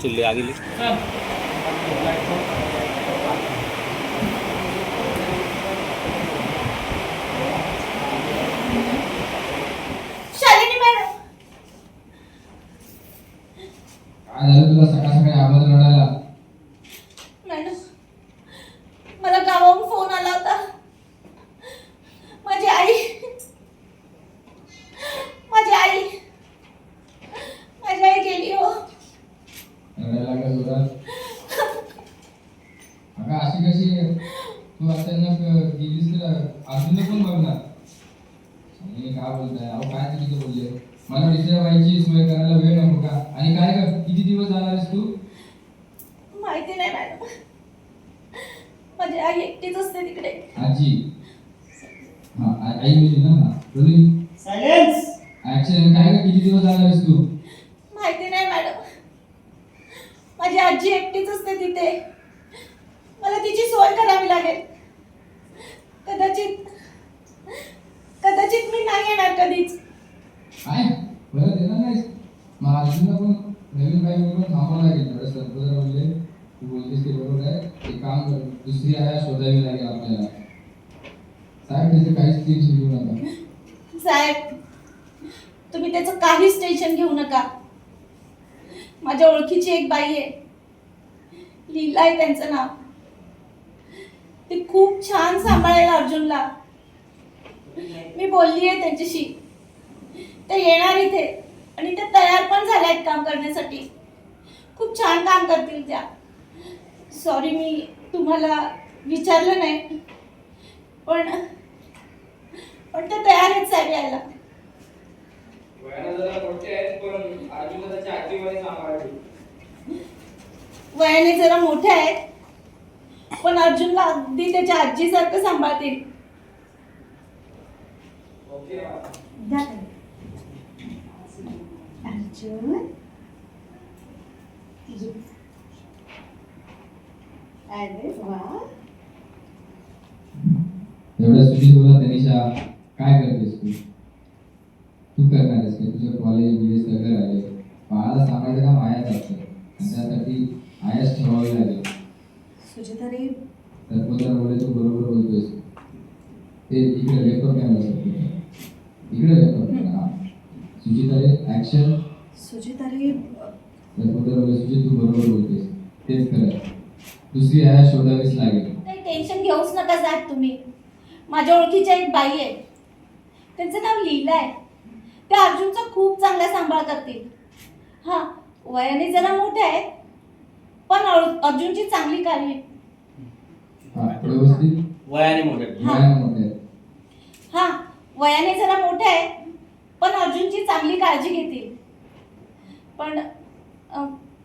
Chilli आ गेली Shalini madam काय झालं तुला सकाळ सकाळी आवाज रडायला मॅडम मला गावाहून फोन आला होता माझी आई माझी आई माझी आई गेली हो रडायला लागला जोरात अगं अशी कशी आहे? तू अचानक गेलीस तर अजून पण बघणार? आणि काय बोलताय? अहो काय चुकीचं बोलले. मला दुसऱ्या बाईची सोय करायला वेळ नको का? आणि काय कर किती दिवस जाणार आहेस तू? माहिती नाही मॅडम. माझी आई एकटीच असते तिकडे. आजी. हा आ- आई मिळली ना हा. रोलिंग सायलेन्स ऍक्शन काय कर किती दिवस जाणार आहेस तू? माहिती नाही मॅडम. माझी आजी एकटीच असते तिथे. मला तिची सोय करावी लागेल. कदाचित कदाचित मी नाही येणार कधीच. काय? परत येणार मग अर्जुनला पण नवीन काही पण थांबावं लागेल. थोडं सरपंच बोलले तू बोलतेस ते बरोबर आहे. एक काम कर दुसरी आया शोधावी लागेल आपल्याला. साहेब त्याचं काहीच टेन्शन घेऊ नका. साहेब तुम्ही त्याचं काहीच टेन्शन घेऊ नका. माझ्या ओळखीची एक बाई आहे. लीला आहे त्यांचं नाव. ती खूप छान सांभाळेल अर्जुनला. मी बोलली आहे त्यांच्याशी. ते येणार इथे आणि ते तयार पण झाल्या आहेत काम करण्यासाठी. खूप छान काम करतील त्या. सॉरी मी तुम्हाला विचारलं नाही. पण पण ते तयार आहेत साहेब यायला. वयाने जरा मोठे आहेत. पण अर्जुनला अगदी त्याच्या आजीसारखं सांभाळतील. अर्जुन अरे वा एवढ्या सुधी बोला तनिषा काय करतेस तू? तू करणार आहेस की तुझं कॉलेज बिलेज सगळं राहिले बाळाला सांगायचं काम आयाच असतं? त्यासाठी आयाच ठेवावी लागेल. सुजाता रे सरपंच बोलले तू बरोबर बोलतोयस ते इकडे लॅपटॉप कॅमेरा इकडे लॅपटॉप कॅमेरा सुचिता रे ऍक्शन सुजाता रे सरपंच बोलले सुचित तू बरोबर बोलतोयस तेच खरं दुसरी शोधावीच लागेल. काही टेन्शन घेऊच नका साहेब तुम्ही. माझ्या ओळखीच्या एक बाई आहे. त्यांचं नाव लीला आहे. त्या अर्जुनचा खूप चांगला सांभाळ करतील. हां वयाने जरा मोठे आहेत. पण अर- अर्जुनची चांगली काळजी हा वयाने मोठे हा. हां जरा मोठे आहेत पण अर्जुनची चांगली काळजी घेतील पण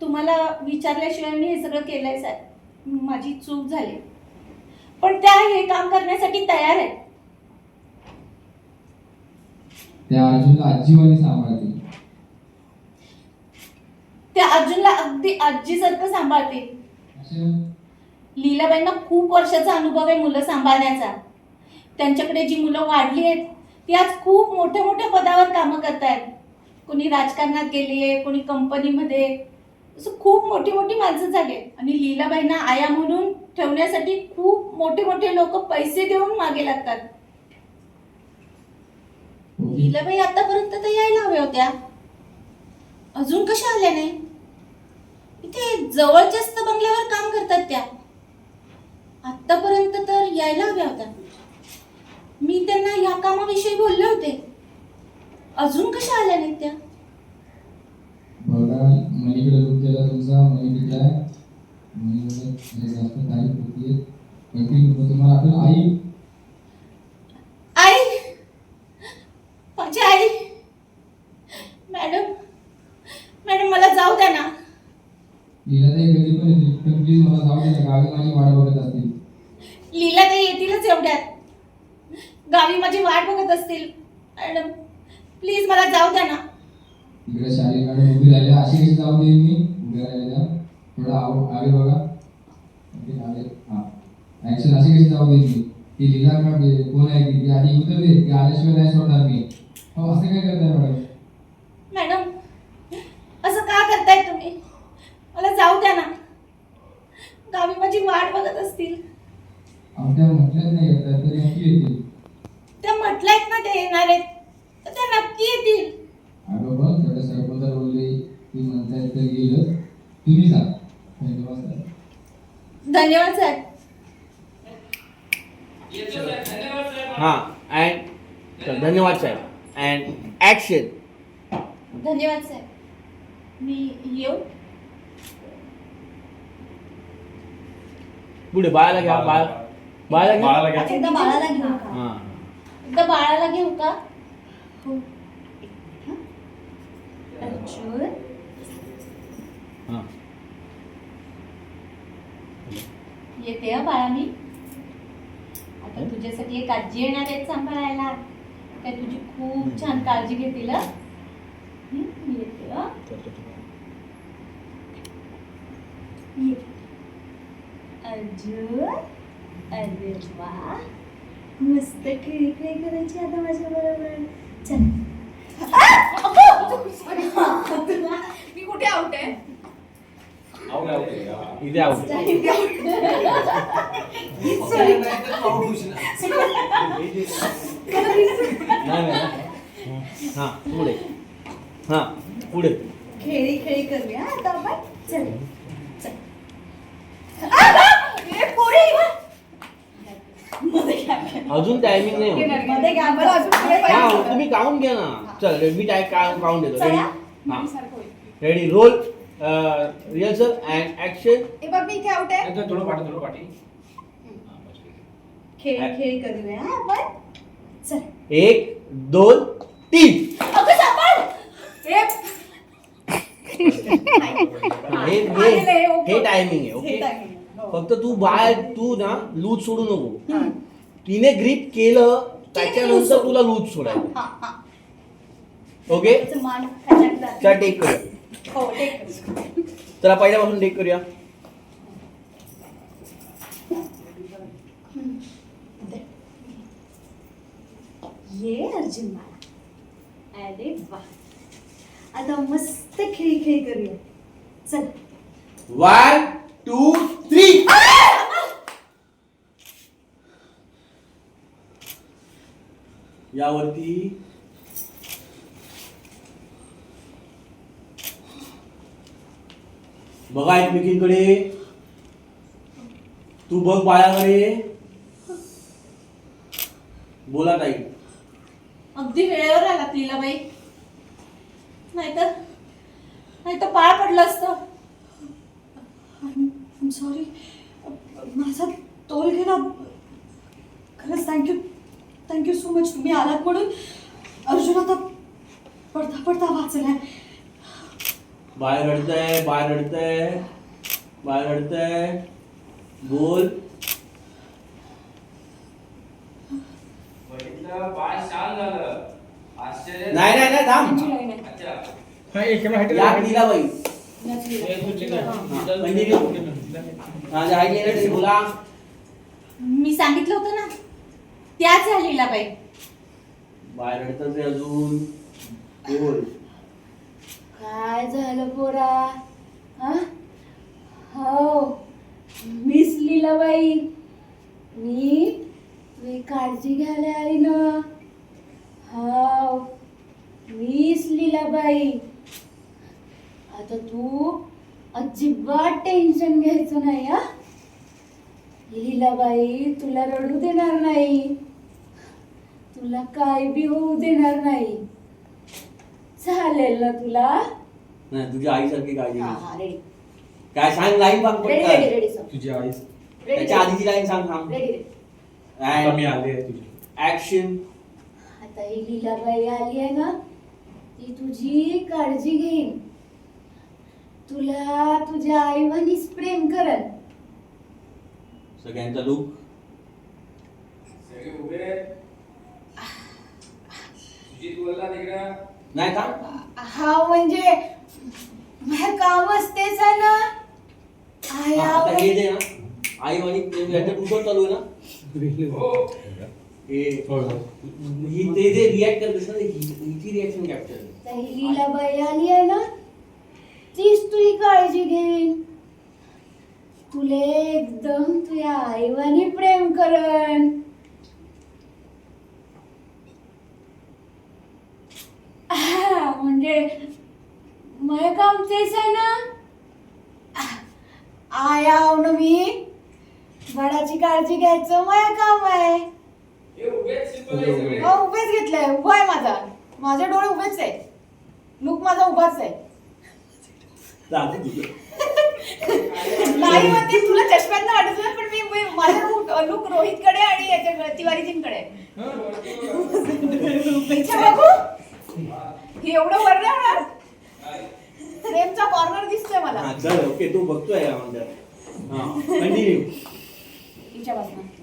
तुम्हाला विचारल्याशिवाय मी हे सगळं केलंय साहेब. माझी चूक झाली. पण त्या हे काम करण्यासाठी तयार आहेत. त्या अर्जुनला आजीवानी सांभाळतील त्या अर्जुनला अगदी आजीसारखं सांभाळतील अक्षय लीलाबाईंना खूप वर्षाचा अनुभव आहे मुलं सांभाळण्याचा. त्यांच्याकडे जी मुलं वाढली आहेत ती आज खूप मोठ्या मोठ्या पदावर कामं करत आहेत कोणी राजकारणात गेली आहे कोणी कंपनीमध्ये. असं खूप मोठी मोठी माणसं झाली आहेत. आणि लीलाबाईंना आया म्हणून ठेवण्यासाठी खूप मोठे मोठे लोक पैसे देऊन मागे लागतात. लीलाबाई आतापर्यंत तर यायला हव्या होत्या. अजून कशा आल्या नाही? इथे जवळच्याच तर बंगल्यावर काम करतात त्या. आतापर्यंत तर यायला हव्या होत्या. मी त्यांना ह्या कामाविषयी बोलले होते. अजून कशा आल्या नाहीत त्या? बघा मनीकडे लुक केला तुमचा तुम्हाला आपल्याला आई माझी आई मॅडम मॅडम मला जाऊ द्या ना लीलाताई कधी पण येतील पण प्लीज मला जाऊ दे ना गावी माझी वाट बघत असतील. लीला ते येतीलच एवढ्यात. गावी माझी वाट बघत असतील. मॅडम प्लीज मला जाऊ द्या ना. इकडे शालेय मॅडम उभी राहिल्या अशी कशी जाऊ देईन मी? उभ्या राहिल्या थोडा आव आगे बघा. ओके हा. अशी कशी जाऊ देईन मी? ती लीला मॅम कोण आहे? ती ती आधी उत्तर दे. ती आल्याशिवाय नाही सोडणार मी. हो असं काय करताय मॅडम? मॅडम असं का करताय तुम्ही? मला जाऊ द्या ना. गावी माझी वाट बघत असतील. आमच्या म्हटल्याच नाही तरी नक्की येतील. त्या म्हटलंयत ना ते येणार आहेत. तर त्या नक्की येतील. अगं बघ तेवढ्या सरपंच बोलले ती म्हणतायत तर गेलं. तुम्ही जा. धन्यवाद सर. धन्यवाद सर. हां अँड धन्यवाद साहेब अँड ॲक्शन धन्यवाद सर. मी येऊ. पुढे बाळाला घ्या बाळ बाळाला घ्या. बाळाला घ्या. एकदा बाळाला घेऊ का? हां. एकदा बाळाला घेऊ का? हो. अर्जुन हां. येते हा बाळा मी. आता तुझ्यासाठी एक आजी येणार आहेत सांभाळायला. काय तुझी खूप छान काळजी घेतील हं? हं, मी येते हं. ये. अर्जुन अरे वा. मस्त खेळी खेळी करायची आता माझ्या बरोबर. चल. मी कुठे आउट आहे? इथे आहोत नाही नाही. हां पुढे. हां पुढे. खेळी खेळी करूया आता आपण. चल चलमध्ये घ्या. अजून टायमिंग नाही होत. मध्ये घ्या बरं, अजून पुढे हा पाहिजे. तुम्ही काउंट घ्या ना. चल मी टाय काउंट देतो. रेडी. हां. Ready roll rehearsal and action हे बघ मी इथे आउट आहे. थोडं पाठी थोडं पाठी खेळी खेळी करूया आपण चल. एक दोन तीन. अगं सापड! हे. हे हे. हे टायमिंग आहे हे ओके. हो. फक्त तू बाय तू ना लूज सोडू नको. तिने ग्रीप केलं त्याच्यानंतर तुला लूज सोडायचं. हा. ओके. चला टेक करूया. टेक करू. चला पहिल्यापासून टेक करूया. ये अर्जुन बाळा. अरे वा. आता मस्त खेळी खेळी करूया. चल. वन टू थ्री यावरती बघा एकमेकींकडे. तू बघ बाळाकडे. बोला ताई. अगदी वेळेवर आला लीलाबाई नाहीतर नाहीतर पाय पडलं असतं. सॉरी माझा तोल गेला खरंच थँक्यू थँक्यू सो मच तुम्ही आलात म्हणून. अर्जुन आता पडता पडता वाचलाय. बाळ रडतंय रडतंय बाळ रडतंय. बोल. बाळ शांत झालं. आश्चर्य नाही नाही नाही थांब. अच्छा. या लीलाबाई माझ्या आई तरी बोला. मी सांगितलं होतं ना त्याच आहे लीलाबाई बाळ रडतच आहे अजून. बोल. काय झालं पोरा? हा? हो. मिस लीलाबाई मी मी काळजी घ्यायला आली ना हो. मिस लीलाबाई आता तू अजिबात टेन्शन घ्यायचं नाही हा? लीलाबाई तुला रडू देणार नाही. तुला काय बी होऊ देणार नाही. चालेल ना तुला. नाही तुझ्या आईसारखी काळजी हा, घे. हा, रेडी काय सांग लाईन बांग रेडी रेडी रेडी सर तुझी आई. त्याच्या आधीची लाईन सांग थांब. रेडी रे And मी आले तुझी action. आता ही लीलाबाई आली आहे ना ती तुझी काळजी घेईन. तुला तुझ्या आईवानीच प्रेम करल. सगळ्यांचा लुक सगळे उभे बोलला तिकडं. नाही का? हा म्हणजे माझं कामच तेच आहे ना. आई हा, आता हे आवड- जे ना आई आणि यांच्यात उभं चालू आहे ना. हो. हे हो. ते जे रिॲक्ट करत असतात ही- हिची रिॲक्शन कॅप्चर तर ही लीलाबाई आली आहे ना तीच तुझी काळजी घेईन. तुले एकदम तुझ्या आईवानी प्रेम करन म्हणजे माझं काम तेच आहे ना? आई आव ना मी. बाळाची काळजी घ्यायचं माझं काम आहे. हे हो उभेच घेतलंय. उभा आहे माझा. माझे डोळे उभेच आहे. लुक माझा उभाच आहे. नाही म्हणते तुला चष्म्यात वाटत नाही, पण मी माझा लुक रोहित कडे आणि याच्या तिवारीजींकडे. बघू हे एवढं वर नाही होणार फ्रेमचा कॉर्नर दिसतोय मला. हा चल ओके तू बघतोय या हा कंटिन्यू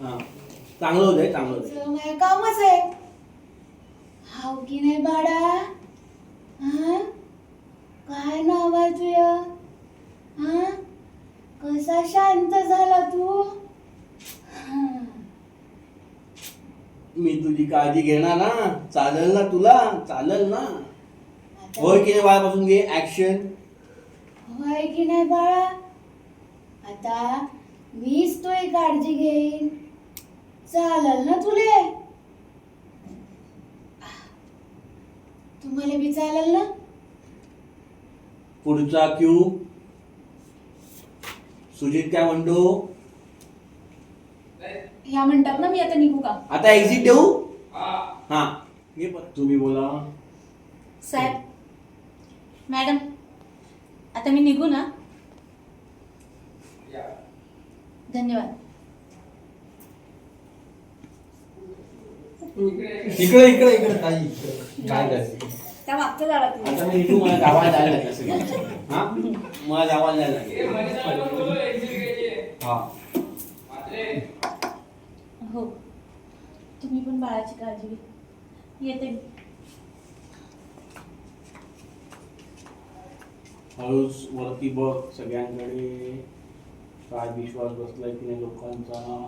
हा चांगलं होतंय चांगलं होतंय. तुझं माझं कामच आहे. हाव की नाही बाळा? हा? काय नाव आहे तुझं? हा? कसा शांत झाला तू हा. मी तुझी काळजी घेणार ना. चालेल ना तुला? चालेल ना. आता- होय की नाही बाळापासून घे ऍक्शन होय की नाही बाळा? आता मीच तुझी काळजी घेईन. चालेल ना तुले? तुम्हाला बी चालेल ना? पुढचा क्यू सुजित काय म्हणतो? ह्या म्हणतात ना मी आता निघू का? आता एक्झिट देऊ? हा. पण तुम्ही बोला. साहेब मॅडम आता मी निघू ना? या. धन्यवाद. इकडे. इकडे इकडे ताई. काय करायचं? त्या मागचं झाला आता मी निघू मला लागेल. सगळं. हा लागेल exit घ्यायची. हा म्हात्रे, हो तुम्ही पण बाळाची काळजी घ्या. येते मी. हळूच वरती बघ सगळ्यांकडे. काय विश्वास बसलाय की नाही लोकांचा.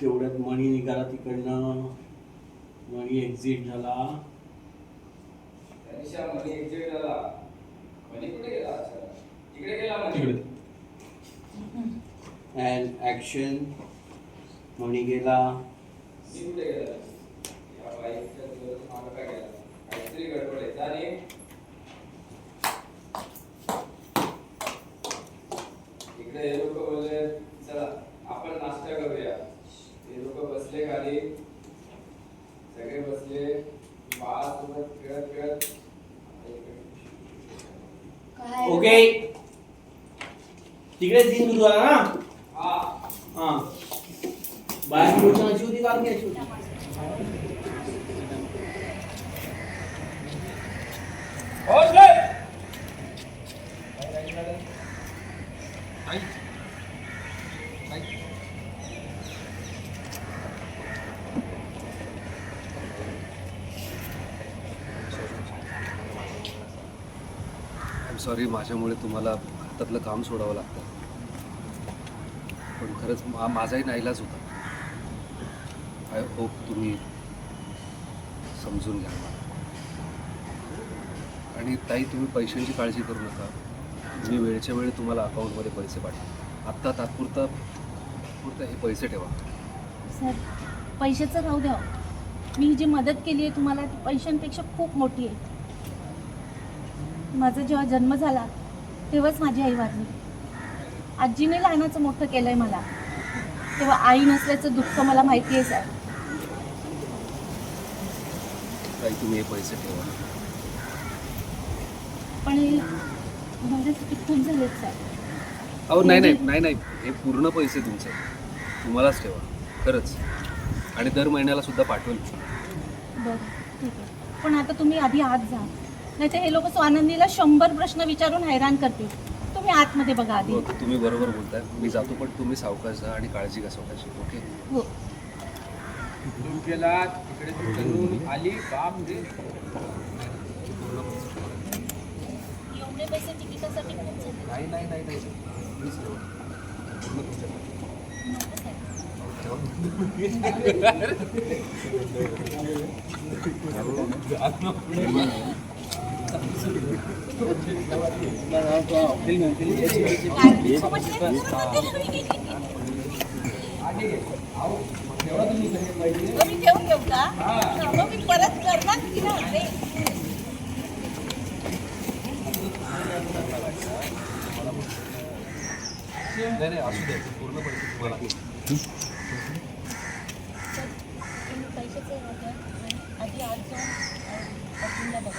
तेवढ्यात मणी निघाला तिकडनं. मणी एक्झिट झाला. मनीषा मनी exit झाला. मनी कुठे गेला अच्छा. तिकडे गेला मनी. अँड ॲक्शन मणी गेला. मी कुठे गेला या बाईकच्या दिवस मागं काय? गेला काहीतरी गडबड आहे. इकडे हे लोक बोलले चला आपण नाश्ता करूया हे लोक बसले खाली सगळे बसले बाळासोबत खेळत खेळत ओके तिकडे तीन दूर झाला ना? हा. हा. बाहेर होती. होती सॉरी माझ्यामुळे तुम्हाला हातातलं काम सोडावं लागतं. पण खरंच मा माझाही नाईलाज होता. आय होप तुम्ही समजून घ्या मला. आणि ताई तुम्ही पैशांची काळजी करू नका. मी वेळच्या वेळी तुम्हाला अकाउंटमध्ये पैसे पाठवा. आत्ता तात्पुरता पुरता हे पैसे ठेवा. सर पैशाचं राहू द्या हो. मी जी मदत केली आहे तुम्हाला ती पैशांपेक्षा खूप मोठी आहे. माझा जेव्हा जन्म झाला तेव्हाच माझी आई वारली. आजीने लहानाचं मोठं केलं आहे मला. तेव्हा आई नसल्याचं दुःख मला माहिती आहे सर. ताई तुम्ही हे पैसे ठेवा. पण झालेत सर अहो नाही नाही नाही नाही. हे पूर्ण पैसे तुमचे. तुम्हालाच ठेवा. खरंच. आणि दर महिन्याला सुद्धा पाठवेल बरं ठीक आहे. पण आता तुम्ही आधी आत जा. नाही तर हे लोक स्वानंदीला शंभर प्रश्न विचारून हैराण करतील. तुम्ही आतमध्ये बघा आधी. हो तुम्ही बरोबर बोलताय. मी जातो पण तुम्ही सावकाश जा आणि काळजी घ्या स्वतःची ओके? हो. कुठून गेला तिकडे तिकडून आली बाप रे एवढे पैसे तिकिटासाठी खूप झाले. नाही नाही नाही नाही प्लीज ठेवा. मग मी ठेवून घेऊ का मग मी परत करणार की नाही? नाही नाही असू द्या पूर्ण पैसे तुम्हाला तुम्ही पैशाचं हे आणि आधी आत जाऊन बघा.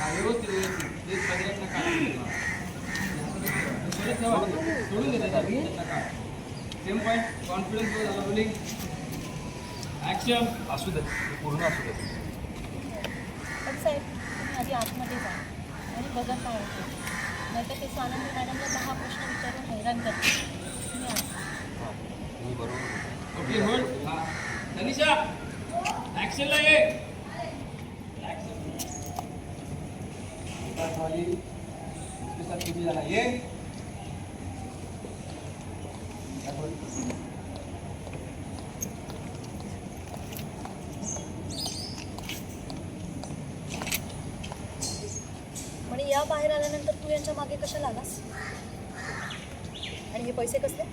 सेम पॉईंट कॉन्फिडन्स झाला रोलिंग असू द्या पूर्ण असू द्या पण साहेब तुम्ही आधी आतमध्ये जा. आणि बघा काय होतं. नाही ते स्वानंदी मॅडमला दहा प्रश्न विचारून हैराण करते तुम्ही आत. हाँ बरोबर ओके होल्ड तनिषा ऍक्शनला ये. किती जाना ये त्याच्यामागे कशाला आलास? आणि हे पैसे कसले?